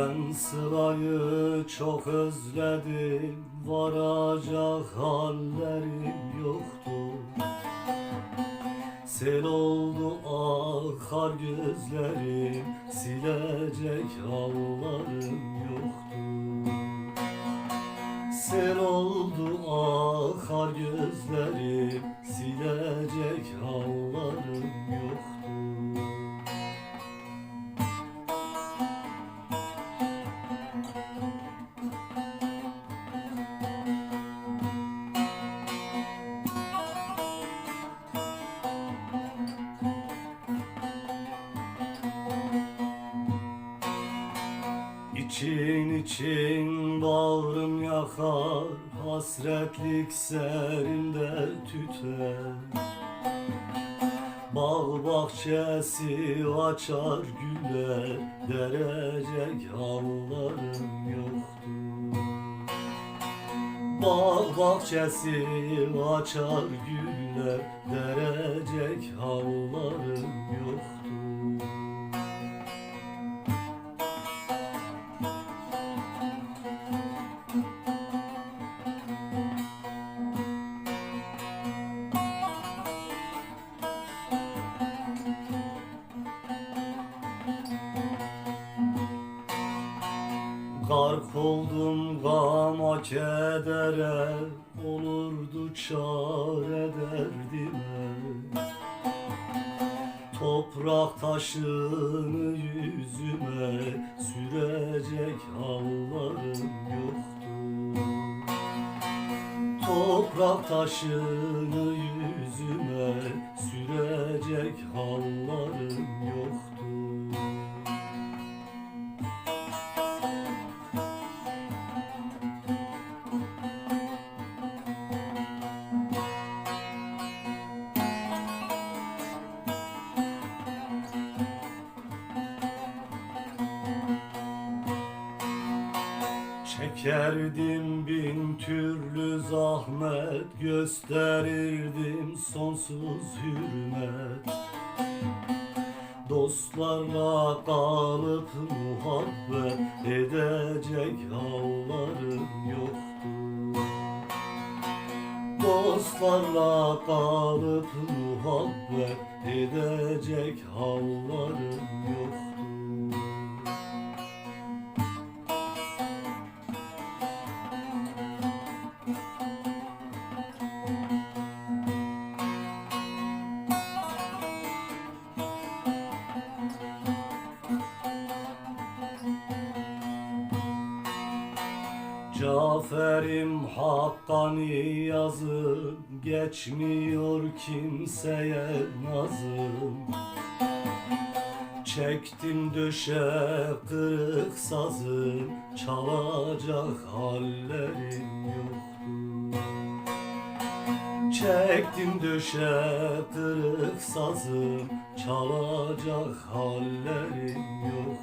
Ben Sıla'yı çok özledim Varacak hallerim yoktu. Sel oldu akar gözlerim Silecek hallarım yoktu. Sel oldu akar gözlerim Silecek hallarım İçin için bağrım yakar Hasretlik serinde tüter. Bağ bahçesi açar güller Derecek hallarım yoktur. Bağ bahçesi açar güller Derecek hallarım yoktur Gark oldum gama kedere Olurdu çare derdime Toprak taşını yüzüme Sürecek hallarım yoktu. Toprak taşını yüzüme Sürecek hallarım Çekerdim bin türlü zahmet Gösterirdim sonsuz hürmet. Dostlarla kalıp muhabbet Edecek hallarım yoktu. Dostlarla kalıp muhabbet Edecek hallarım yoktu Caferim Hakkani yazım Geçmiyor kimseye nazım. Çektim döşe kırık sazım Çalacak hallerim yoktu Çektim döşe kırık sazım Çalacak hallerim yoktu